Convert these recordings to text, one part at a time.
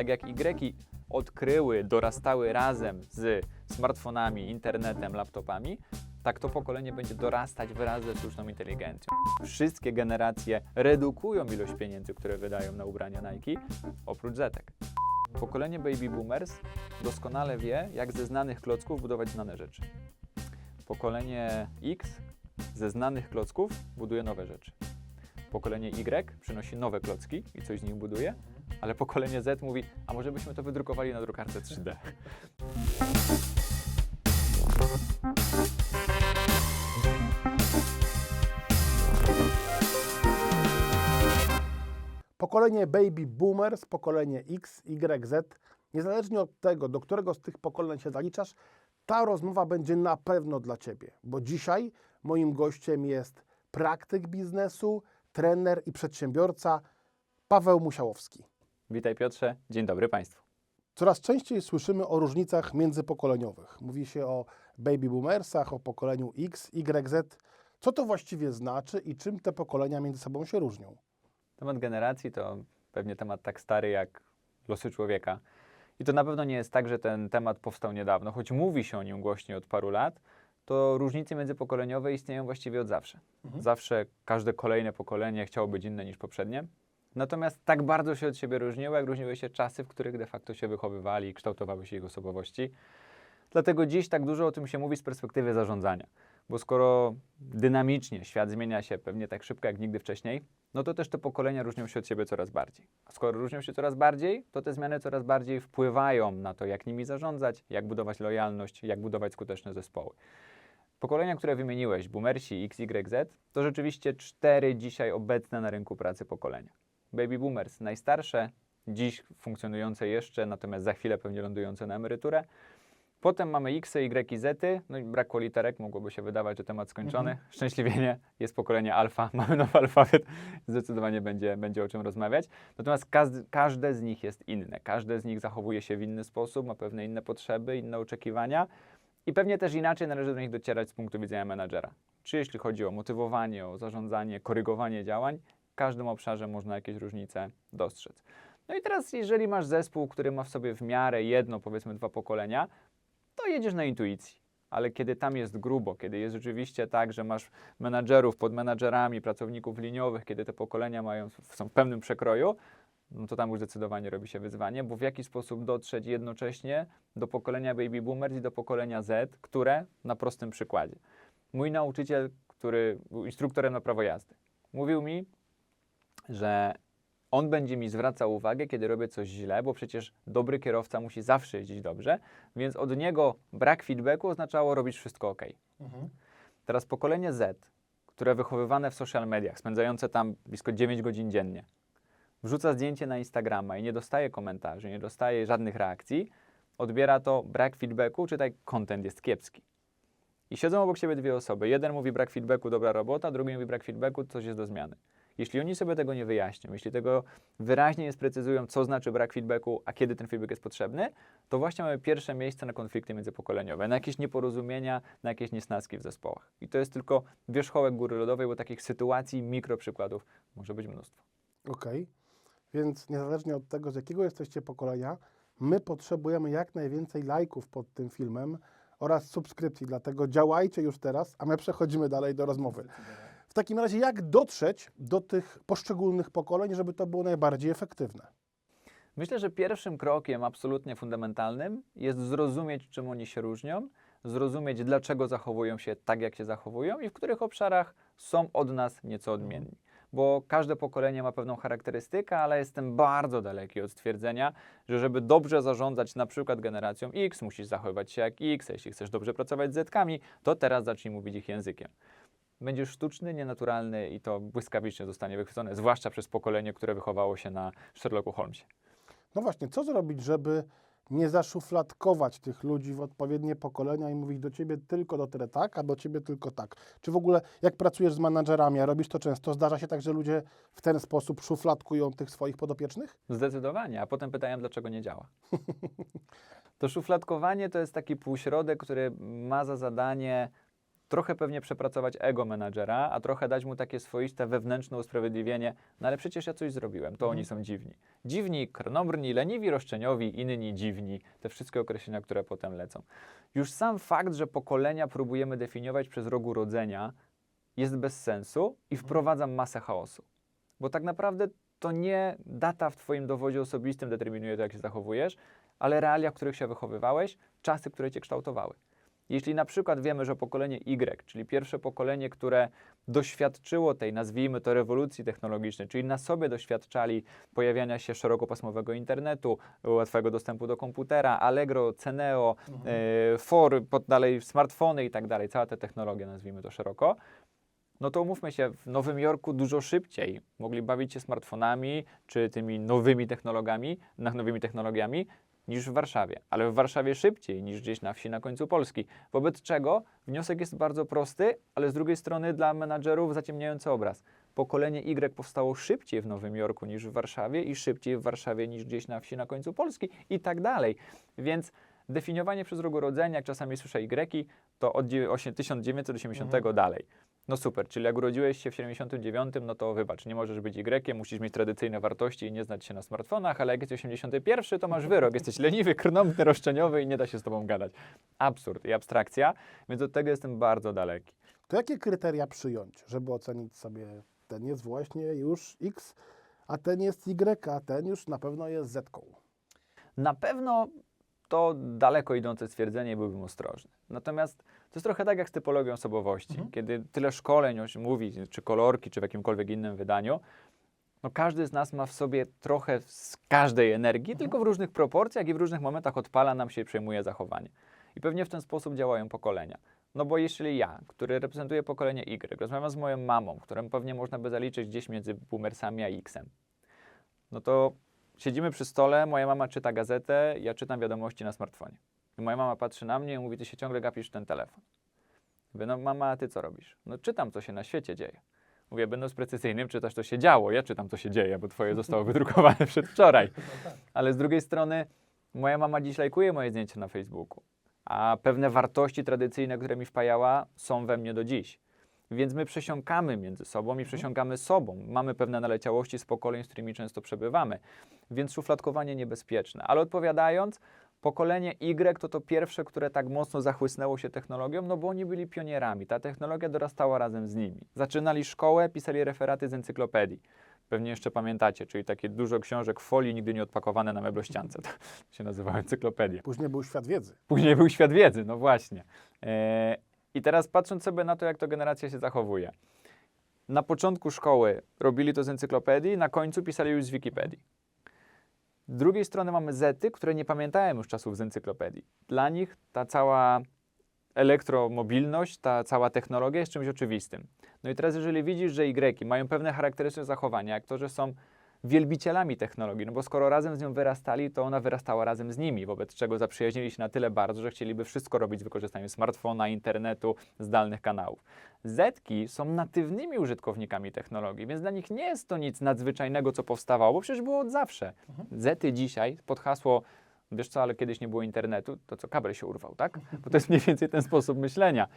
Tak jak Y odkryły, dorastały razem z smartfonami, internetem, laptopami, tak to pokolenie będzie dorastać wraz ze sztuczną inteligencją. Wszystkie generacje redukują ilość pieniędzy, które wydają na ubrania Nike, oprócz Zetek. Pokolenie baby boomers doskonale wie, jak ze znanych klocków budować znane rzeczy. Pokolenie X ze znanych klocków buduje nowe rzeczy. Pokolenie Y przynosi nowe klocki i coś z nich buduje, ale pokolenie Z mówi, a może byśmy to wydrukowali na drukarce 3D. Pokolenie baby boomers, pokolenie X, Y, Z, niezależnie od tego, do którego z tych pokoleń się zaliczasz, ta rozmowa będzie na pewno dla Ciebie, bo dzisiaj moim gościem jest praktyk biznesu, trener i przedsiębiorca Paweł Musiałowski. Witaj Piotrze, dzień dobry Państwu. Coraz częściej słyszymy o różnicach międzypokoleniowych. Mówi się o baby boomersach, o pokoleniu X, Y, Z. Co to właściwie znaczy i czym te pokolenia między sobą się różnią? Temat generacji to pewnie temat tak stary jak losy człowieka. I to na pewno nie jest tak, że ten temat powstał niedawno, choć mówi się o nim głośniej od paru lat, to różnice międzypokoleniowe istnieją właściwie od zawsze. Zawsze każde kolejne pokolenie chciało być inne niż poprzednie. Natomiast tak bardzo się od siebie różniły, jak różniły się czasy, w których de facto się wychowywali i kształtowały się ich osobowości. Dlatego dziś tak dużo o tym się mówi z perspektywy zarządzania. Bo skoro dynamicznie świat zmienia się pewnie tak szybko jak nigdy wcześniej, no to też te pokolenia różnią się od siebie coraz bardziej. A skoro różnią się coraz bardziej, to te zmiany coraz bardziej wpływają na to, jak nimi zarządzać, jak budować lojalność, jak budować skuteczne zespoły. Pokolenia, które wymieniłeś, boomersi, X, Y, Z, to rzeczywiście cztery dzisiaj obecne na rynku pracy pokolenia. Baby boomers, najstarsze, dziś funkcjonujące jeszcze, natomiast za chwilę pewnie lądujące na emeryturę. Potem mamy X, Y i Z, no i brakło literek, mogłoby się wydawać, że temat skończony. Szczęśliwie nie, jest pokolenie alfa, mamy nowy alfabet, zdecydowanie będzie, będzie o czym rozmawiać. Natomiast każdy, każde z nich jest inne, każde z nich zachowuje się w inny sposób, ma pewne inne potrzeby, inne oczekiwania i pewnie też inaczej należy do nich docierać z punktu widzenia menadżera. Czy jeśli chodzi o motywowanie, o zarządzanie, korygowanie działań, każdym obszarze można jakieś różnice dostrzec. No i teraz, jeżeli masz zespół, który ma w sobie w miarę jedno, powiedzmy dwa pokolenia, to jedziesz na intuicji. Ale kiedy tam jest grubo, kiedy jest rzeczywiście tak, że masz menadżerów pod menadżerami, pracowników liniowych, kiedy te pokolenia mają, są w pewnym przekroju, no to tam już zdecydowanie robi się wyzwanie, bo w jaki sposób dotrzeć jednocześnie do pokolenia baby boomers i do pokolenia Z, które na prostym przykładzie. Mój nauczyciel, który był instruktorem na prawo jazdy, mówił mi, że on będzie mi zwracał uwagę, kiedy robię coś źle, bo przecież dobry kierowca musi zawsze jeździć dobrze, więc od niego brak feedbacku oznaczało robić wszystko ok. Teraz pokolenie Z, które wychowywane w social mediach, spędzające tam blisko 9 godzin dziennie, wrzuca zdjęcie na Instagrama i nie dostaje komentarzy, nie dostaje żadnych reakcji, odbiera to brak feedbacku, czy tak content jest kiepski. I siedzą obok siebie dwie osoby. Jeden mówi brak feedbacku, dobra robota, drugi mówi brak feedbacku, coś jest do zmiany. Jeśli oni sobie tego nie wyjaśnią, jeśli tego wyraźnie nie sprecyzują, co znaczy brak feedbacku, a kiedy ten feedback jest potrzebny, to właśnie mamy pierwsze miejsce na konflikty międzypokoleniowe, na jakieś nieporozumienia, na jakieś niesnaski w zespołach. I to jest tylko wierzchołek góry lodowej, bo takich sytuacji, mikroprzykładów może być mnóstwo. Okej, więc niezależnie od tego, z jakiego jesteście pokolenia, my potrzebujemy jak najwięcej lajków pod tym filmem oraz subskrypcji, dlatego działajcie już teraz, a my przechodzimy dalej do rozmowy. W takim razie, jak dotrzeć do tych poszczególnych pokoleń, żeby to było najbardziej efektywne? Myślę, że pierwszym krokiem absolutnie fundamentalnym jest zrozumieć, czym oni się różnią, zrozumieć, dlaczego zachowują się tak, jak się zachowują i w których obszarach są od nas nieco odmienni. Bo każde pokolenie ma pewną charakterystykę, ale jestem bardzo daleki od stwierdzenia, że żeby dobrze zarządzać na przykład generacją X, musisz zachowywać się jak X, jeśli chcesz dobrze pracować z Z-kami, to teraz zacznij mówić ich językiem. Będziesz sztuczny, nienaturalny i to błyskawicznie zostanie wychwycone, zwłaszcza przez pokolenie, które wychowało się na Sherlocku Holmesie. No właśnie, co zrobić, żeby nie zaszufladkować tych ludzi w odpowiednie pokolenia i mówić do ciebie tylko do tyle tak, a do ciebie tylko tak? Czy w ogóle jak pracujesz z menadżerami, a robisz to często, zdarza się tak, że ludzie w ten sposób szufladkują tych swoich podopiecznych? Zdecydowanie, a potem pytają, dlaczego nie działa. To szufladkowanie to jest taki półśrodek, który ma za zadanie trochę pewnie przepracować ego menadżera, a trochę dać mu takie swoiste wewnętrzne usprawiedliwienie, no ale przecież ja coś zrobiłem, to Mhm. oni są dziwni. Dziwni, krnąbrni, leniwi, roszczeniowi, inni dziwni, te wszystkie określenia, które potem lecą. Już sam fakt, że pokolenia próbujemy definiować przez rok urodzenia, jest bez sensu i wprowadza masę chaosu. Bo tak naprawdę to nie data w Twoim dowodzie osobistym determinuje to, jak się zachowujesz, ale realia, w których się wychowywałeś, czasy, które Cię kształtowały. Jeśli na przykład wiemy, że pokolenie Y, czyli pierwsze pokolenie, które doświadczyło tej, nazwijmy to, rewolucji technologicznej, czyli na sobie doświadczali pojawiania się szerokopasmowego internetu, łatwego dostępu do komputera, Allegro, Ceneo, e, For, pod dalej smartfony i tak dalej, cała ta technologia, nazwijmy to szeroko, no to umówmy się, w Nowym Jorku dużo szybciej mogli bawić się smartfonami czy tymi nowymi technologiami, nowymi technologiami niż w Warszawie, ale w Warszawie szybciej niż gdzieś na wsi na końcu Polski. Wobec czego wniosek jest bardzo prosty, ale z drugiej strony dla menadżerów zaciemniający obraz. Pokolenie Y powstało szybciej w Nowym Jorku niż w Warszawie i szybciej w Warszawie niż gdzieś na wsi na końcu Polski i tak dalej. Więc definiowanie przez rok urodzenia, jak czasami słyszę Y, to od dzie- osie- 1980 dalej. No super, czyli jak urodziłeś się w 79, no to wybacz, nie możesz być Y, musisz mieć tradycyjne wartości i nie znać się na smartfonach, ale jak jesteś 81, to masz wyrok, jesteś leniwy, krnąbny, roszczeniowy i nie da się z tobą gadać. Absurd i abstrakcja, więc od tego jestem bardzo daleki. To jakie kryteria przyjąć, żeby ocenić sobie, ten jest właśnie już X, a ten jest Y, a ten już na pewno jest Z? -ką. Na pewno to daleko idące stwierdzenie byłbym ostrożny. Natomiast to jest trochę tak jak z typologią osobowości. Mhm. Kiedy tyle szkoleń o czym mówi, czy kolorki, czy w jakimkolwiek innym wydaniu, no każdy z nas ma w sobie trochę z każdej energii, tylko w różnych proporcjach i w różnych momentach odpala nam się i przejmuje zachowanie. I pewnie w ten sposób działają pokolenia. No bo jeśli ja, który reprezentuję pokolenie Y, rozmawiam z moją mamą, którą pewnie można by zaliczyć gdzieś między boomersami a X-em, no to siedzimy przy stole, moja mama czyta gazetę, ja czytam wiadomości na smartfonie. I moja mama patrzy na mnie i mówi, ty się ciągle gapisz ten telefon. Mówię, no mama, a ty co robisz? No czytam, co się na świecie dzieje. Mówię, będąc precyzyjnym, czytasz, co się działo. Ja czytam, co się dzieje, bo twoje zostało wydrukowane przedwczoraj. Ale z drugiej strony, moja mama dziś lajkuje moje zdjęcia na Facebooku, a pewne wartości tradycyjne, które mi wpajała, są we mnie do dziś. Więc my przesiąkamy między sobą i przesiąkamy sobą. Mamy pewne naleciałości z pokoleń, z którymi często przebywamy. Więc szufladkowanie niebezpieczne. Ale odpowiadając, pokolenie Y to to pierwsze, które tak mocno zachłysnęło się technologią, no bo oni byli pionierami. Ta technologia dorastała razem z nimi. Zaczynali szkołę, pisali referaty z encyklopedii. Pewnie jeszcze pamiętacie, czyli takie dużo książek w folii, nigdy nie odpakowane na meblościance. To się nazywało encyklopedie. Później był świat wiedzy. Później był świat wiedzy, no właśnie. E, I teraz patrząc sobie na to, jak to generacja się zachowuje. Na początku szkoły robili to z encyklopedii, na końcu pisali już z Wikipedii. Z drugiej strony mamy Zety, które nie pamiętają już czasów z encyklopedii. Dla nich ta cała elektromobilność, ta cała technologia jest czymś oczywistym. No i teraz, jeżeli widzisz, że Y mają pewne charakterystyczne zachowania, jak to, że są wielbicielami technologii, no bo skoro razem z nią wyrastali, to ona wyrastała razem z nimi, wobec czego zaprzyjaźnili się na tyle bardzo, że chcieliby wszystko robić z wykorzystaniem smartfona, internetu, zdalnych kanałów. Zetki są natywnymi użytkownikami technologii, więc dla nich nie jest to nic nadzwyczajnego, co powstawało, bo przecież było od zawsze. Zety dzisiaj pod hasło Wiesz co, ale kiedyś nie było internetu, to co, kabel się urwał, tak? Bo to jest mniej więcej ten sposób myślenia.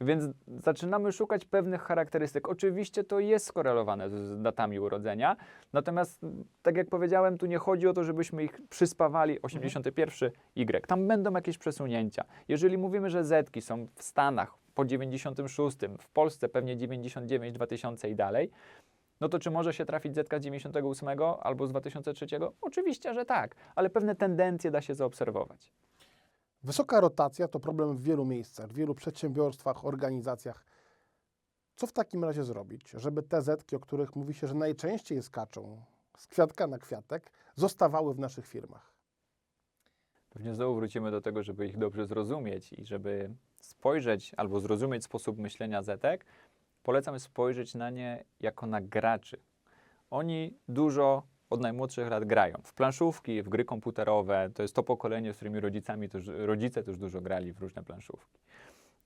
Więc zaczynamy szukać pewnych charakterystyk. Oczywiście to jest skorelowane z, datami urodzenia, natomiast tak jak powiedziałem, tu nie chodzi o to, żebyśmy ich przyspawali 81 Y. Tam będą jakieś przesunięcia. Jeżeli mówimy, że Zetki są w Stanach po 96, w Polsce pewnie 99, 2000 i dalej, no to czy może się trafić Zetka z 98 albo z 2003? Oczywiście, że tak, ale pewne tendencje da się zaobserwować. Wysoka rotacja to problem w wielu miejscach, w wielu przedsiębiorstwach, organizacjach. Co w takim razie zrobić, żeby te zetki, o których mówi się, że najczęściej skaczą z kwiatka na kwiatek, zostawały w naszych firmach? Pewnie znowu wrócimy do tego, żeby ich dobrze zrozumieć i żeby spojrzeć albo zrozumieć sposób myślenia Zetek, polecam spojrzeć na nie jako na graczy. Oni dużo od najmłodszych lat grają. W planszówki, w gry komputerowe. To jest to pokolenie, z którymi rodzicami też, rodzice też dużo grali w różne planszówki.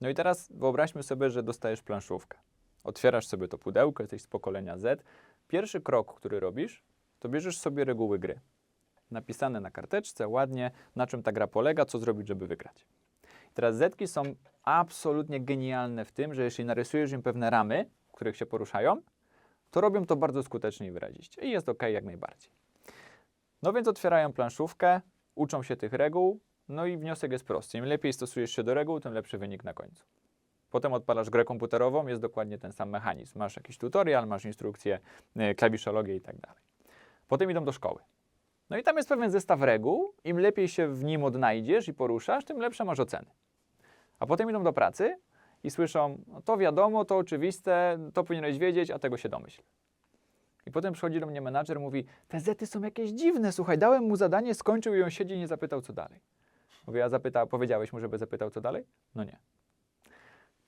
No i teraz wyobraźmy sobie, że dostajesz planszówkę. Otwierasz sobie to pudełko, jesteś z pokolenia Z. Pierwszy krok, który robisz, to bierzesz sobie reguły gry. Napisane na karteczce, ładnie, na czym ta gra polega, co zrobić, żeby wygrać. Teraz zetki są absolutnie genialne w tym, że jeśli narysujesz im pewne ramy, w których się poruszają, to robią to bardzo skutecznie i wyraziście. I jest ok jak najbardziej. No więc otwierają planszówkę, uczą się tych reguł, no i wniosek jest prosty. Im lepiej stosujesz się do reguł, tym lepszy wynik na końcu. Potem odpalasz grę komputerową, jest dokładnie ten sam mechanizm. Masz jakiś tutorial, masz instrukcję, y, klawiszologię i tak dalej. Potem idą do szkoły. No i tam jest pewien zestaw reguł. Im lepiej się w nim odnajdziesz i poruszasz, tym lepsze masz oceny. A potem idą do pracy i słyszą, no to wiadomo, to oczywiste, to powinieneś wiedzieć, a tego się domyśl. I potem przychodzi do mnie menadżer, mówi, te zety są jakieś dziwne, słuchaj, dałem mu zadanie, skończył i on siedzi i nie zapytał, co dalej. Mówię, a zapyta, powiedziałeś mu, żeby zapytał, co dalej? No nie.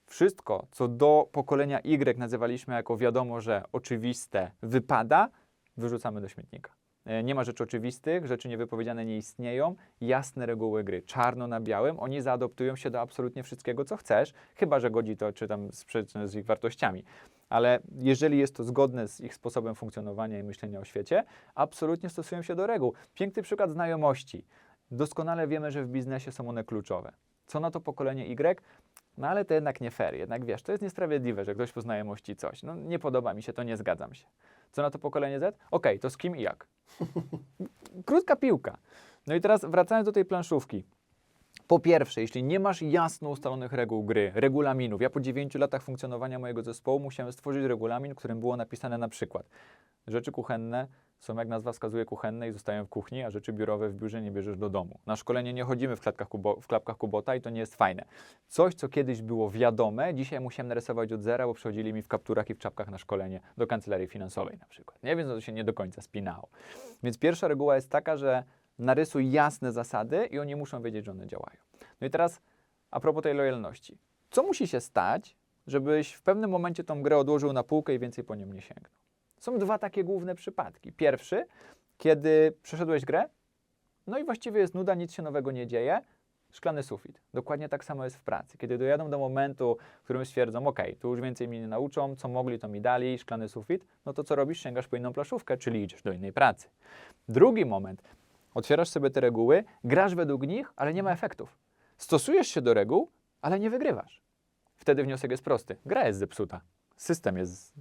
Wszystko, co do pokolenia Y nazywaliśmy jako wiadomo, że oczywiste wypada, wyrzucamy do śmietnika. E, Nie ma rzeczy oczywistych, rzeczy niewypowiedziane nie istnieją, jasne reguły gry, czarno na białym, oni zaadoptują się do absolutnie wszystkiego, co chcesz, chyba że godzi to, czy tam sprzeczne z ich wartościami. Ale jeżeli jest to zgodne z ich sposobem funkcjonowania i myślenia o świecie, absolutnie stosują się do reguł. Piękny przykład znajomości. Doskonale wiemy, że w biznesie są one kluczowe. Co na to pokolenie Y? No ale to jednak nie fair, jednak wiesz, to jest niesprawiedliwe, że ktoś po znajomości coś. No nie podoba mi się, to nie zgadzam się. Co na to pokolenie Z? Okej, to z kim i jak? Krótka piłka. No i teraz wracając do tej planszówki. Po pierwsze, jeśli nie masz jasno ustalonych reguł gry, regulaminów, ja po 9 latach funkcjonowania mojego zespołu musiałem stworzyć regulamin, w którym było napisane na przykład rzeczy kuchenne są, jak nazwa wskazuje, kuchenne i zostają w kuchni, a rzeczy biurowe w biurze nie bierzesz do domu. Na szkolenie nie chodzimy w, kubo, w klapkach Kubota i to nie jest fajne. Coś, co kiedyś było wiadome, dzisiaj musiałem narysować od zera, bo przychodzili mi w kapturach i w czapkach na szkolenie do kancelarii finansowej na przykład. Nie więc to się nie do końca spinało. Więc pierwsza reguła jest taka, że narysuj jasne zasady i oni muszą wiedzieć, że one działają. No i teraz a propos tej lojalności. Co musi się stać, żebyś w pewnym momencie tą grę odłożył na półkę i więcej po nią nie sięgnął? Są dwa takie główne przypadki. Pierwszy, kiedy przeszedłeś grę, no i właściwie jest nuda, nic się nowego nie dzieje, szklany sufit. Dokładnie tak samo jest w pracy. Kiedy dojadą do momentu, w którym stwierdzą, ok, tu już więcej mi nie nauczą, co mogli, to mi dali, szklany sufit, no to co robisz? Sięgasz po inną plaszówkę, czyli idziesz do innej pracy. Drugi moment, otwierasz sobie te reguły, grasz według nich, ale nie ma efektów. Stosujesz się do reguł, ale nie wygrywasz. Wtedy wniosek jest prosty. Gra jest zepsuta. System jest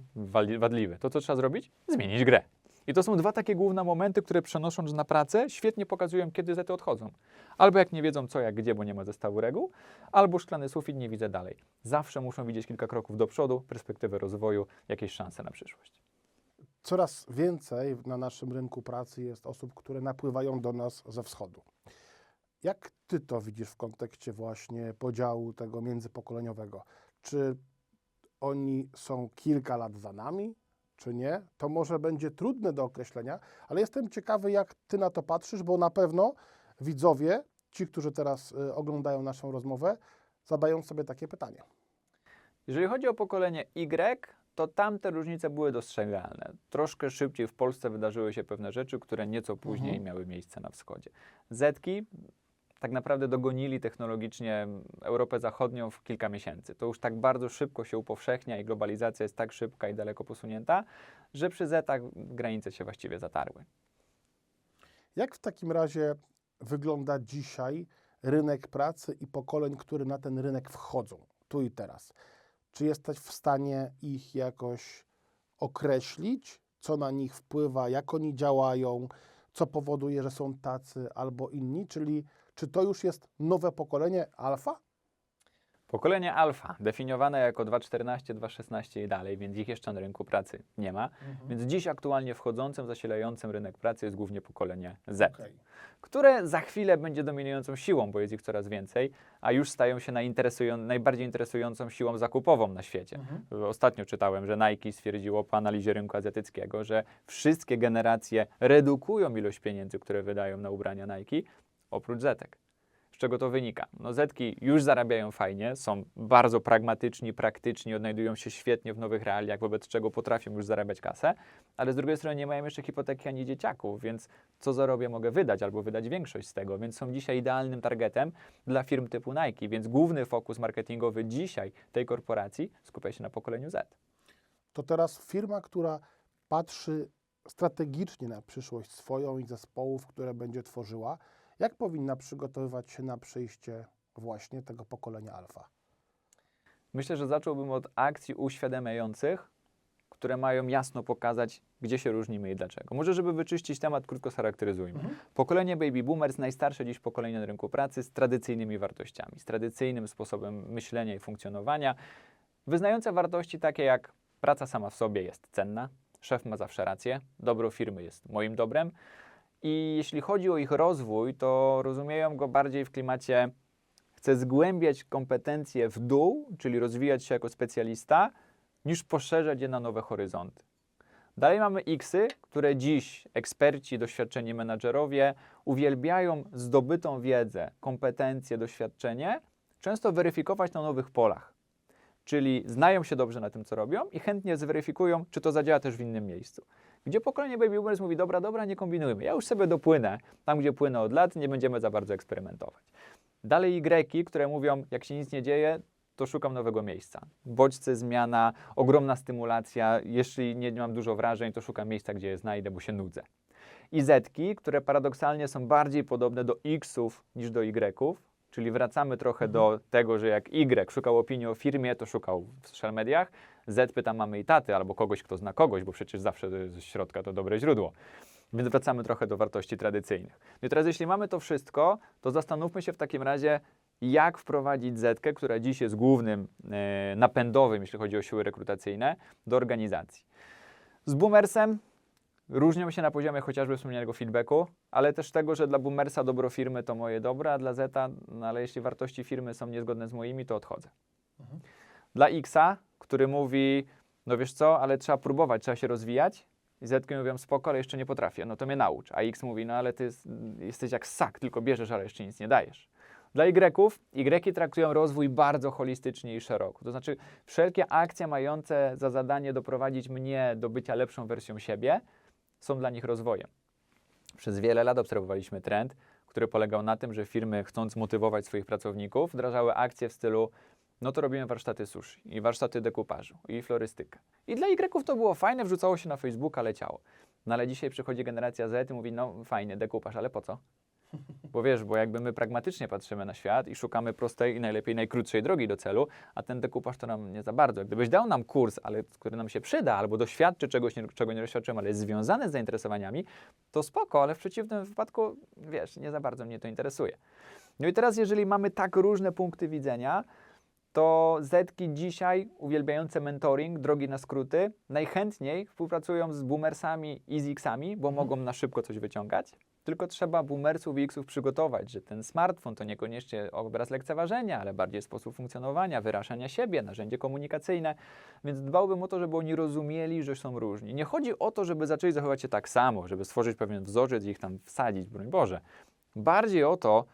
wadliwy. To, co trzeba zrobić? Zmienić grę. I to są dwa takie główne momenty, które przenosząc na pracę, świetnie pokazują, kiedy zety odchodzą. Albo jak nie wiedzą co, jak gdzie, bo nie ma zestawu reguł, albo szklany sufit nie widzę dalej. Zawsze muszą widzieć kilka kroków do przodu, perspektywę rozwoju, jakieś szanse na przyszłość. Coraz więcej na naszym rynku pracy jest osób, które napływają do nas ze wschodu. Jak ty to widzisz w kontekście właśnie podziału tego międzypokoleniowego? Czy oni są kilka lat za nami, czy nie? To może będzie trudne do określenia, ale jestem ciekawy, jak ty na to patrzysz, bo na pewno widzowie, ci, którzy teraz y, oglądają naszą rozmowę, zadają sobie takie pytanie. Jeżeli chodzi o pokolenie Y, to tamte różnice były dostrzegalne. Troszkę szybciej w Polsce wydarzyły się pewne rzeczy, które nieco później Mhm. miały miejsce na wschodzie. Zetki tak naprawdę dogonili technologicznie Europę Zachodnią w kilka miesięcy. To już tak bardzo szybko się upowszechnia i globalizacja jest tak szybka i daleko posunięta, że przy Zetach granice się właściwie zatarły. Jak w takim razie wygląda dzisiaj rynek pracy i pokoleń, które na ten rynek wchodzą, tu i teraz? Czy jesteś w stanie ich jakoś określić, co na nich wpływa, jak oni działają, co powoduje, że są tacy albo inni? Czyli czy to już jest nowe pokolenie alfa? Pokolenie alfa, definiowane jako 2.14, 2.16 i dalej, więc ich jeszcze na rynku pracy nie ma. Więc dziś aktualnie wchodzącym, zasilającym rynek pracy jest głównie pokolenie Z. Okej. które za chwilę będzie dominującą siłą, bo jest ich coraz więcej, a już stają się najbardziej interesującą siłą zakupową na świecie. Ostatnio czytałem, że Nike stwierdziło po analizie rynku azjatyckiego, że wszystkie generacje redukują ilość pieniędzy, które wydają na ubrania Nike, oprócz Zetek. Z czego to wynika? No Zetki już zarabiają fajnie, są bardzo pragmatyczni, praktyczni, odnajdują się świetnie w nowych realiach, wobec czego potrafią już zarabiać kasę, ale z drugiej strony nie mają jeszcze hipoteki ani dzieciaków, więc co zarobię mogę wydać albo wydać większość z tego, więc są dzisiaj idealnym targetem dla firm typu Nike, więc główny fokus marketingowy dzisiaj tej korporacji skupia się na pokoleniu Z. To teraz firma, która patrzy strategicznie na przyszłość swoją i zespołów, które będzie tworzyła, jak powinna przygotowywać się na przyjście właśnie tego pokolenia alfa? Myślę, że zacząłbym od akcji uświadamiających, które mają jasno pokazać, gdzie się różnimy i dlaczego. Może, żeby wyczyścić temat, krótko scharakteryzujmy. Pokolenie baby boomers, najstarsze dziś pokolenie na rynku pracy z tradycyjnymi wartościami, z tradycyjnym sposobem myślenia i funkcjonowania, wyznające wartości takie jak praca sama w sobie jest cenna, szef ma zawsze rację, dobro firmy jest moim dobrem i jeśli chodzi o ich rozwój, to rozumieją go bardziej w klimacie chcę zgłębiać kompetencje w dół, czyli rozwijać się jako specjalista, niż poszerzać je na nowe horyzonty. Dalej mamy Xy, które dziś eksperci, doświadczeni menadżerowie uwielbiają zdobytą wiedzę, kompetencje, doświadczenie, często weryfikować na nowych polach. Czyli znają się dobrze na tym, co robią i chętnie zweryfikują, czy to zadziała też w innym miejscu. Gdzie pokolenie baby boomers mówi, dobra, dobra, nie kombinujmy, ja już sobie dopłynę, tam gdzie płynę od lat, nie będziemy za bardzo eksperymentować. Dalej Y, które mówią, jak się nic nie dzieje, to szukam nowego miejsca. Bodźce, zmiana, ogromna stymulacja. Jeśli nie mam dużo wrażeń, to szukam miejsca, gdzie je znajdę, bo się nudzę. I Zetki, które paradoksalnie są bardziej podobne do Xów niż do Y, czyli wracamy trochę do tego, że jak Y szukał opinii o firmie, to szukał w social mediach. Z pyta mamy i taty, albo kogoś, kto zna kogoś, bo przecież zawsze ze środka to dobre źródło. Więc wracamy trochę do wartości tradycyjnych. No i teraz, jeśli mamy to wszystko, to zastanówmy się w takim razie, jak wprowadzić Zetkę, która dziś jest głównym e, napędowym, jeśli chodzi o siły rekrutacyjne, do organizacji. Z Boomersem różnią się na poziomie chociażby wspomnianego feedbacku, ale też tego, że dla Boomersa dobro firmy to moje dobro, a dla Zeta, no ale jeśli wartości firmy są niezgodne z moimi, to odchodzę. Dla Xa, który mówi, no wiesz co, ale trzeba próbować, trzeba się rozwijać, i Zetki mówią, spoko, ale jeszcze nie potrafię, no to mnie naucz. A X mówi, no ale ty jest- jesteś jak ssak, tylko bierzesz, ale jeszcze nic nie dajesz. Dla Y, Y traktują rozwój bardzo holistycznie i szeroko. To znaczy, wszelkie akcje mające za zadanie doprowadzić mnie do bycia lepszą wersją siebie są dla nich rozwojem. Przez wiele lat obserwowaliśmy trend, który polegał na tym, że firmy, chcąc motywować swoich pracowników, wdrażały akcje w stylu no to robimy warsztaty sushi i warsztaty dekupażu i florystykę. I dla Y to było fajne, wrzucało się na Facebooka, leciało. No ale dzisiaj przychodzi generacja Z i mówi, no fajnie, dekupaż, ale po co? Bo wiesz, bo jakby my pragmatycznie patrzymy na świat i szukamy prostej i najlepiej najkrótszej drogi do celu, a ten dekupaż to nam nie za bardzo. Gdybyś dał nam kurs, ale który nam się przyda, albo doświadczy czegoś, nie, czego nie doświadczymy, ale jest związany z zainteresowaniami, to spoko, ale w przeciwnym wypadku, wiesz, nie za bardzo mnie to interesuje. No i teraz, jeżeli mamy tak różne punkty widzenia, to Zetki dzisiaj uwielbiające mentoring, drogi na skróty, najchętniej współpracują z boomersami i z X-ami, bo mogą na szybko coś wyciągać. Tylko trzeba boomersów i X-ów przygotować, że ten smartfon to niekoniecznie obraz lekceważenia, ale bardziej sposób funkcjonowania, wyrażania siebie, narzędzie komunikacyjne. Więc dbałbym o to, żeby oni rozumieli, że są różni. Nie chodzi o to, żeby zaczęli zachowywać się tak samo, żeby stworzyć pewien wzorzec i ich tam wsadzić, broń Boże. Bardziej o to,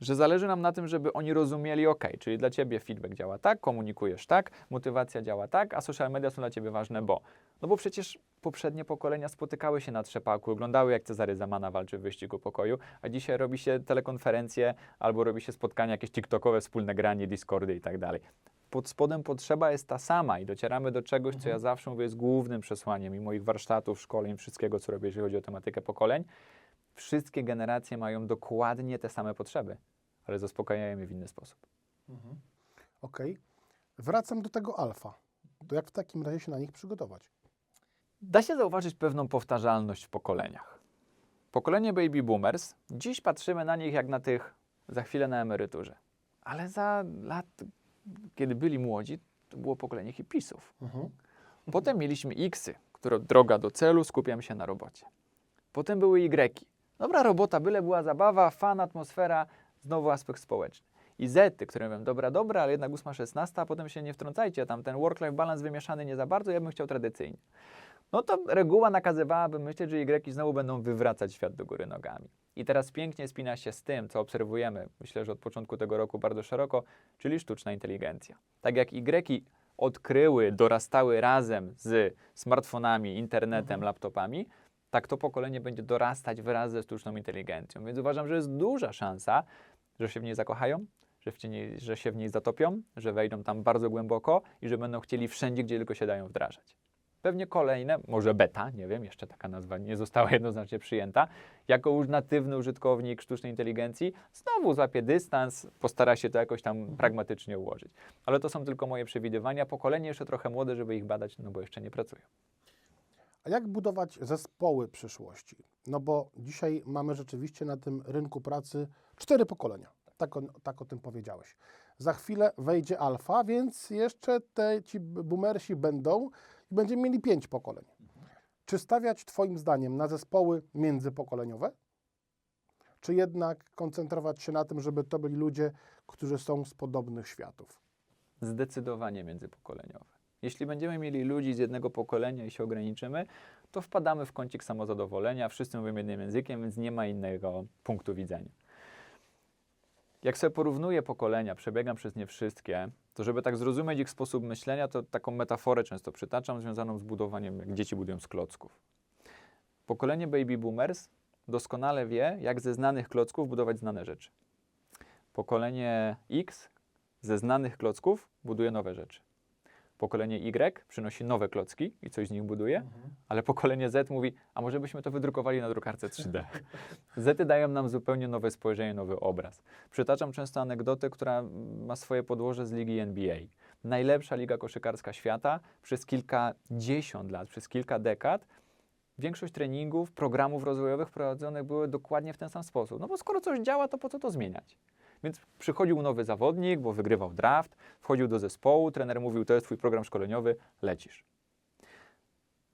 że zależy nam na tym, żeby oni rozumieli, ok, czyli dla ciebie feedback działa tak, komunikujesz tak, motywacja działa tak, a social media są dla ciebie ważne, bo. No bo przecież poprzednie pokolenia spotykały się na trzepaku, oglądały jak Cezary Zamana walczy w wyścigu pokoju, a dzisiaj robi się telekonferencje albo robi się spotkania jakieś TikTokowe, wspólne granie, Discordy i tak dalej. Pod spodem potrzeba jest ta sama i docieramy do czegoś, co ja zawsze mówię jest głównym przesłaniem i moich warsztatów, szkoleń, wszystkiego, co robię, jeżeli chodzi o tematykę pokoleń. Wszystkie generacje mają dokładnie te same potrzeby, ale zaspokajają je w inny sposób. Ok. Wracam do tego alfa. To jak w takim razie się na nich przygotować? Da się zauważyć pewną powtarzalność w pokoleniach. Pokolenie baby boomers, dziś patrzymy na nich jak na tych za chwilę na emeryturze. Ale za lat, kiedy byli młodzi, to było pokolenie hipisów. Mhm. Potem mieliśmy Xy, które droga do celu, skupiam się na robocie. Potem były Y. Dobra robota, byle była zabawa, fan, atmosfera, znowu aspekt społeczny. I Zety, które mówią, dobra, dobra, ale jednak 8-16, a potem się nie wtrącajcie, tam ten work-life balance wymieszany nie za bardzo, ja bym chciał tradycyjnie. No to reguła nakazywałaby myśleć, że Y znowu będą wywracać świat do góry nogami. I teraz pięknie spina się z tym, co obserwujemy, myślę, że od początku tego roku bardzo szeroko, czyli sztuczna inteligencja. Tak jak Y odkryły, dorastały razem z smartfonami, internetem, laptopami, tak to pokolenie będzie dorastać wraz ze sztuczną inteligencją. Więc uważam, że jest duża szansa, że się w niej zakochają, że, w niej, że się w niej zatopią, że wejdą tam bardzo głęboko i że będą chcieli wszędzie, gdzie tylko się dają wdrażać. Pewnie kolejne, może beta, nie wiem, jeszcze taka nazwa nie została jednoznacznie przyjęta, jako już natywny użytkownik sztucznej inteligencji, znowu złapie dystans, postara się to jakoś tam pragmatycznie ułożyć. Ale to są tylko moje przewidywania. Pokolenie jeszcze trochę młode, żeby ich badać, no bo jeszcze nie pracują. A jak budować zespoły przyszłości? No bo dzisiaj mamy rzeczywiście na tym rynku pracy cztery pokolenia. Tak o, tak o tym powiedziałeś. Za chwilę wejdzie alfa, więc jeszcze te ci boomersi będą i będziemy mieli pięć pokoleń. Czy stawiać Twoim zdaniem na zespoły międzypokoleniowe? Czy jednak koncentrować się na tym, żeby to byli ludzie, którzy są z podobnych światów? Zdecydowanie międzypokoleniowe. Jeśli będziemy mieli ludzi z jednego pokolenia i się ograniczymy, to wpadamy w kącik samozadowolenia, wszyscy mówią jednym językiem, więc nie ma innego punktu widzenia. Jak sobie porównuję pokolenia, przebiegam przez nie wszystkie, to żeby tak zrozumieć ich sposób myślenia, to taką metaforę często przytaczam, związaną z budowaniem, jak dzieci budują z klocków. Pokolenie baby boomers doskonale wie, jak ze znanych klocków budować znane rzeczy. Pokolenie X ze znanych klocków buduje nowe rzeczy. Pokolenie Y przynosi nowe klocki i coś z nich buduje, ale pokolenie Z mówi, a może byśmy to wydrukowali na drukarce 3D. Zety dają nam zupełnie nowe spojrzenie, nowy obraz. Przytaczam często anegdotę, która ma swoje podłoże z ligi NBA. Najlepsza liga koszykarska świata przez kilkadziesiąt lat, przez kilka dekad większość treningów, programów rozwojowych prowadzonych były dokładnie w ten sam sposób. No bo skoro coś działa, to po co to zmieniać? Więc przychodził nowy zawodnik, bo wygrywał draft, wchodził do zespołu, trener mówił, to jest twój program szkoleniowy, lecisz.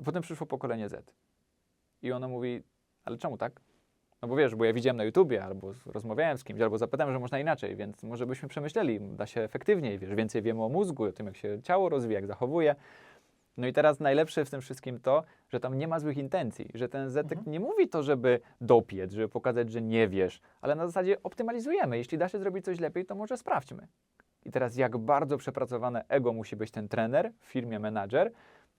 Potem przyszło pokolenie Z. I ono mówi, ale czemu tak? No bo wiesz, bo ja widziałem na YouTubie, albo rozmawiałem z kimś, albo zapytałem, że można inaczej, więc może byśmy przemyśleli, da się efektywniej, wiesz, więcej wiemy o mózgu, o tym, jak się ciało rozwija, jak zachowuje. No i teraz najlepsze w tym wszystkim to, że tam nie ma złych intencji, że ten Zetek nie mówi to, żeby dopiec, żeby pokazać, że nie wiesz, ale na zasadzie optymalizujemy. Jeśli da się zrobić coś lepiej, to może sprawdźmy. I teraz jak bardzo przepracowane ego musi być ten trener w firmie menadżer,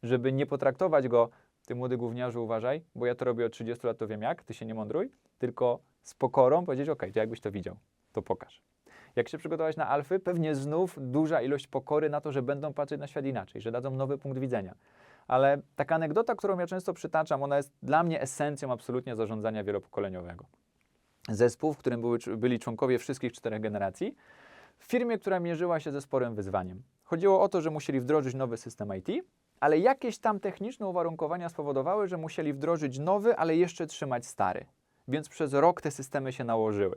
żeby nie potraktować go, ty młody gówniarzu uważaj, bo ja to robię od 30 lat, to wiem jak, ty się nie mądruj, tylko z pokorą powiedzieć, ok, to jakbyś to widział, to pokaż. Jak się przygotować na alfy? Pewnie znów duża ilość pokory na to, że będą patrzeć na świat inaczej, że dadzą nowy punkt widzenia. Ale taka anegdota, którą ja często przytaczam, ona jest dla mnie esencją absolutnie zarządzania wielopokoleniowego. Zespół, w którym były, byli członkowie wszystkich czterech generacji, w firmie, która mierzyła się ze sporym wyzwaniem. Chodziło o to, że musieli wdrożyć nowy system IT, ale jakieś tam techniczne uwarunkowania spowodowały, że musieli wdrożyć nowy, ale jeszcze trzymać stary. Więc przez rok te systemy się nałożyły.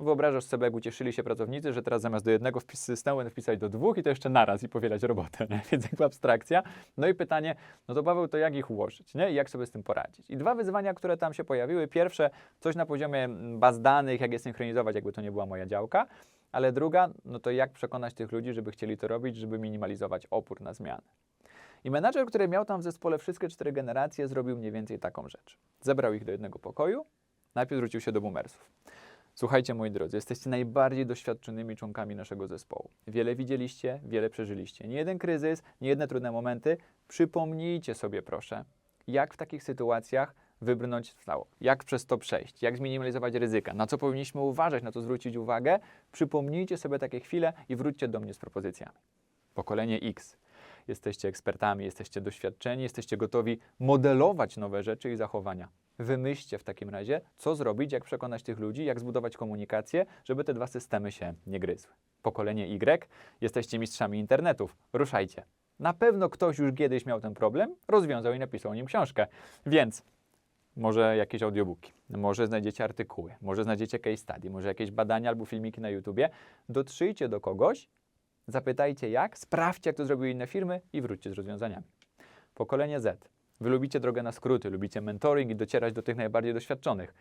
Wyobrażasz sobie, jak ucieszyli się pracownicy, że teraz zamiast do jednego wpis systemu będę wpisać do dwóch i to jeszcze naraz i powielać robotę, nie? więc jakby abstrakcja. No i pytanie, no to Paweł, to jak ich ułożyć, nie? I jak sobie z tym poradzić? I dwa wyzwania, które tam się pojawiły. Pierwsze, coś na poziomie mm, baz danych, jak je synchronizować, jakby to nie była moja działka. Ale druga, no to jak przekonać tych ludzi, żeby chcieli to robić, żeby minimalizować opór na zmiany. I menadżer, który miał tam w zespole wszystkie cztery generacje, zrobił mniej więcej taką rzecz. Zebrał ich do jednego pokoju, najpierw zwrócił się do boomersów. Słuchajcie, moi drodzy, jesteście najbardziej doświadczonymi członkami naszego zespołu. Wiele widzieliście, wiele przeżyliście. Nie jeden kryzys, nie jedne trudne momenty. Przypomnijcie sobie, proszę, jak w takich sytuacjach wybrnąć z stało, jak przez to przejść, jak zminimalizować ryzyka, na co powinniśmy uważać, na co zwrócić uwagę. Przypomnijcie sobie takie chwile i wróćcie do mnie z propozycjami. Pokolenie X. Jesteście ekspertami, jesteście doświadczeni, jesteście gotowi modelować nowe rzeczy i zachowania. Wymyślcie w takim razie, co zrobić, jak przekonać tych ludzi, jak zbudować komunikację, żeby te dwa systemy się nie gryzły. Pokolenie Y, jesteście mistrzami internetów, ruszajcie. Na pewno ktoś już kiedyś miał ten problem, rozwiązał i napisał o nim książkę. Więc może jakieś audiobooki, może znajdziecie artykuły, może znajdziecie case study, może jakieś badania albo filmiki na YouTubie. Dotrzyjcie do kogoś, zapytajcie jak, sprawdźcie jak to zrobiły inne firmy i wróćcie z rozwiązaniami. Pokolenie Z. Wy lubicie drogę na skróty, lubicie mentoring i docierać do tych najbardziej doświadczonych.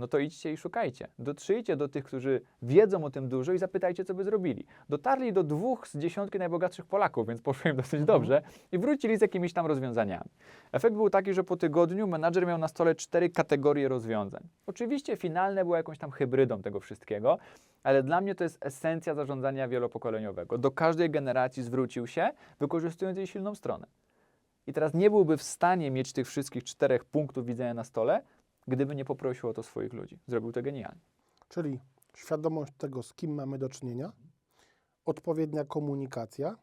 No to idźcie i szukajcie. Dotrzyjcie do tych, którzy wiedzą o tym dużo i zapytajcie, co by zrobili. Dotarli do dwóch z dziesiątki najbogatszych Polaków, więc poszło im dosyć dobrze i wrócili z jakimiś tam rozwiązaniami. Efekt był taki, że po tygodniu menadżer miał na stole cztery kategorie rozwiązań. Oczywiście finalne było jakąś tam hybrydą tego wszystkiego, ale dla mnie to jest esencja zarządzania wielopokoleniowego. Do każdej generacji zwrócił się, wykorzystując jej silną stronę. I teraz nie byłby w stanie mieć tych wszystkich czterech punktów widzenia na stole, gdyby nie poprosił o to swoich ludzi. Zrobił to genialnie. Czyli świadomość tego, z kim mamy do czynienia, odpowiednia komunikacja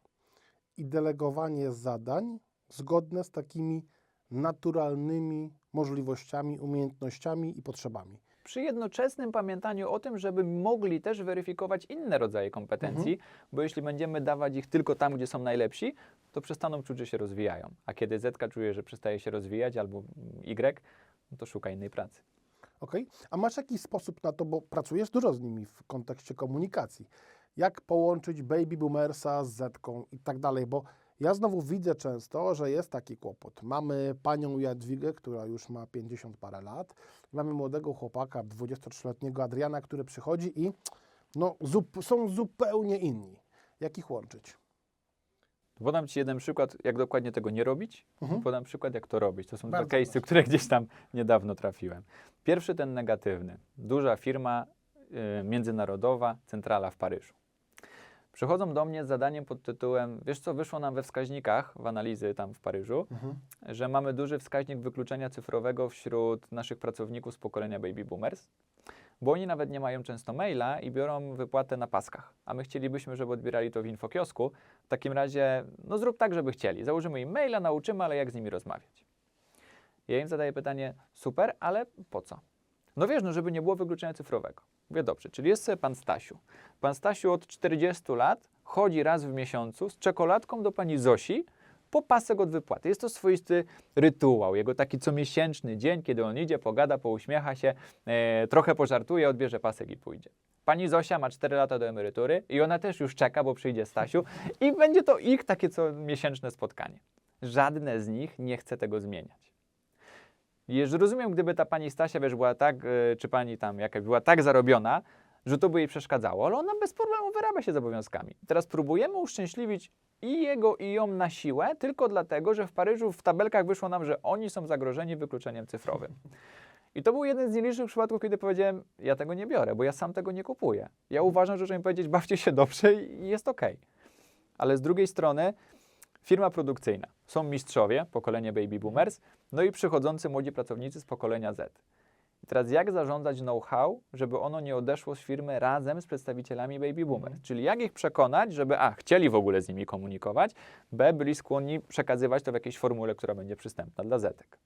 i delegowanie zadań zgodne z takimi naturalnymi możliwościami, umiejętnościami i potrzebami. Przy jednoczesnym pamiętaniu o tym, żeby mogli też weryfikować inne rodzaje kompetencji, bo jeśli będziemy dawać ich tylko tam, gdzie są najlepsi, to przestaną czuć, że się rozwijają. A kiedy Z czuje, że przestaje się rozwijać, albo Y, no to szuka innej pracy. Okej? A masz jakiś sposób na to, bo pracujesz dużo z nimi w kontekście komunikacji. Jak połączyć baby boomersa z Zetką i tak dalej, bo ja znowu widzę często, że jest taki kłopot. Mamy panią Jadwigę, która już ma 50 parę lat, mamy młodego chłopaka, 23-letniego Adriana, który przychodzi i no, są zupełnie inni. Jak ich łączyć? Podam Ci jeden przykład, jak dokładnie tego nie robić. Mhm. Podam przykład, jak to robić. To są Bardzo dwa case'y, które gdzieś tam niedawno trafiłem. Pierwszy, ten negatywny. Duża firma y, międzynarodowa, centrala w Paryżu. Przychodzą do mnie z zadaniem pod tytułem, wiesz co, wyszło nam we wskaźnikach w analizy tam w Paryżu, Mhm. że mamy duży wskaźnik wykluczenia cyfrowego wśród naszych pracowników z pokolenia baby boomers, bo oni nawet nie mają często maila i biorą wypłatę na paskach. A my chcielibyśmy, żeby odbierali to w infokiosku. W takim razie, no zrób tak, żeby chcieli. Założymy im maila, nauczymy, ale jak z nimi rozmawiać. Ja im zadaję pytanie, super, ale po co? No wiesz, no żeby nie było wykluczenia cyfrowego. Mówię, dobrze, czyli jest sobie pan Stasiu. Pan Stasiu od 40 lat chodzi raz w miesiącu z czekoladką do pani Zosi po pasek od wypłaty. Jest to swoisty rytuał, jego taki comiesięczny dzień, kiedy on idzie, pogada, pouśmiecha się, e, trochę pożartuje, odbierze pasek i pójdzie. Pani Zosia ma 4 lata do emerytury i ona też już czeka, bo przyjdzie Stasiu i będzie to ich takie co miesięczne spotkanie. Żadne z nich nie chce tego zmieniać. Jeż rozumiem, gdyby ta pani Stasia, wiesz, była tak, e, czy pani tam jakaś była tak zarobiona, że to by jej przeszkadzało, ale ona bez problemu wyrabia się z obowiązkami. Teraz próbujemy uszczęśliwić i jego, i ją na siłę, tylko dlatego, że w Paryżu w tabelkach wyszło nam, że oni są zagrożeni wykluczeniem cyfrowym. I to był jeden z nielicznych przypadków, kiedy powiedziałem, ja tego nie biorę, bo ja sam tego nie kupuję. Ja uważam, że trzeba im powiedzieć, bawcie się dobrze i jest okej. Ale z drugiej strony firma produkcyjna. Są mistrzowie, pokolenie baby boomers, no i przychodzący młodzi pracownicy z pokolenia Z. I teraz jak zarządzać know-how, żeby ono nie odeszło z firmy razem z przedstawicielami baby boomers? Czyli jak ich przekonać, żeby a, chcieli w ogóle z nimi komunikować, b, byli skłonni przekazywać to w jakiejś formule, która będzie przystępna dla zetek.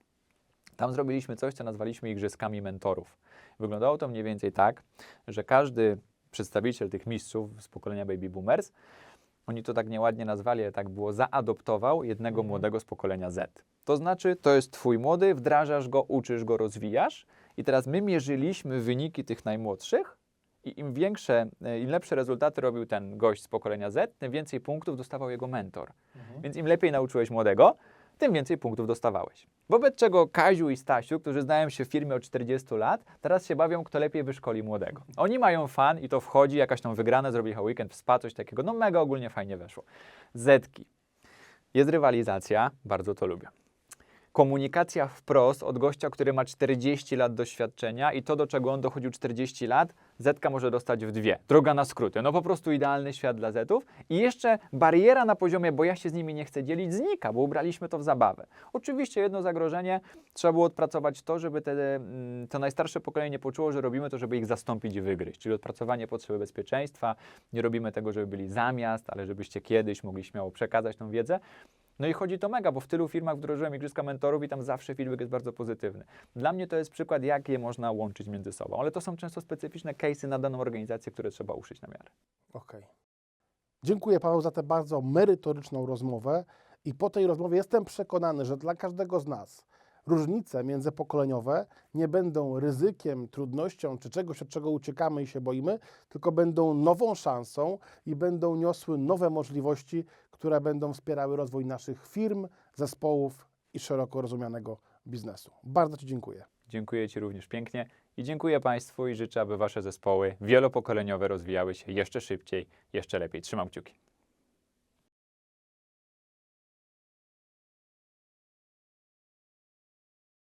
Tam zrobiliśmy coś, co nazwaliśmy igrzyskami mentorów. Wyglądało to mniej więcej tak, że każdy przedstawiciel tych mistrzów z pokolenia baby boomers, oni to tak nieładnie nazwali, ale tak było, zaadoptował jednego młodego z pokolenia Z. To znaczy, to jest twój młody, wdrażasz go, uczysz go, rozwijasz i teraz my mierzyliśmy wyniki tych najmłodszych i im większe, e, im lepsze rezultaty robił ten gość z pokolenia Z, tym więcej punktów dostawał jego mentor. Więc im lepiej nauczyłeś młodego, tym więcej punktów dostawałeś. Wobec czego Kaziu i Stasiu, którzy znają się w firmie od 40 lat, teraz się bawią, kto lepiej wyszkoli młodego. Oni mają fan i to wchodzi, jakaś tam wygrana, zrobili weekend w spa, coś takiego. No mega ogólnie fajnie weszło. Zetki. Jest rywalizacja, bardzo to lubię. Komunikacja wprost od gościa, który ma 40 lat doświadczenia i to, do czego on dochodził 40 lat, Zetka może dostać w dwie. Droga na skróty. No po prostu idealny świat dla Zetów. I jeszcze bariera na poziomie, bo ja się z nimi nie chcę dzielić, znika, bo ubraliśmy to w zabawę. Oczywiście jedno zagrożenie, trzeba było odpracować to, żeby te, mm, to najstarsze pokolenie nie poczuło, że robimy to, żeby ich zastąpić i wygryźć. Czyli odpracowanie potrzeby bezpieczeństwa. Nie robimy tego, żeby byli zamiast, ale żebyście kiedyś mogli śmiało przekazać tą wiedzę. No i chodzi to mega, bo w tylu firmach wdrożyłem igrzyska mentorów i tam zawsze feedback jest bardzo pozytywny. Dla mnie to jest przykład, jak je można łączyć między sobą, ale to są często specyficzne case'y na daną organizację, które trzeba uszyć na miarę. Okej. Dziękuję Paweł za tę bardzo merytoryczną rozmowę i po tej rozmowie jestem przekonany, że dla każdego z nas różnice międzypokoleniowe nie będą ryzykiem, trudnością czy czegoś, od czego uciekamy i się boimy, tylko będą nową szansą i będą niosły nowe możliwości, które będą wspierały rozwój naszych firm, zespołów i szeroko rozumianego biznesu. Bardzo Ci dziękuję. Dziękuję Ci również pięknie i dziękuję Państwu i życzę, aby Wasze zespoły wielopokoleniowe rozwijały się jeszcze szybciej, jeszcze lepiej. Trzymam kciuki.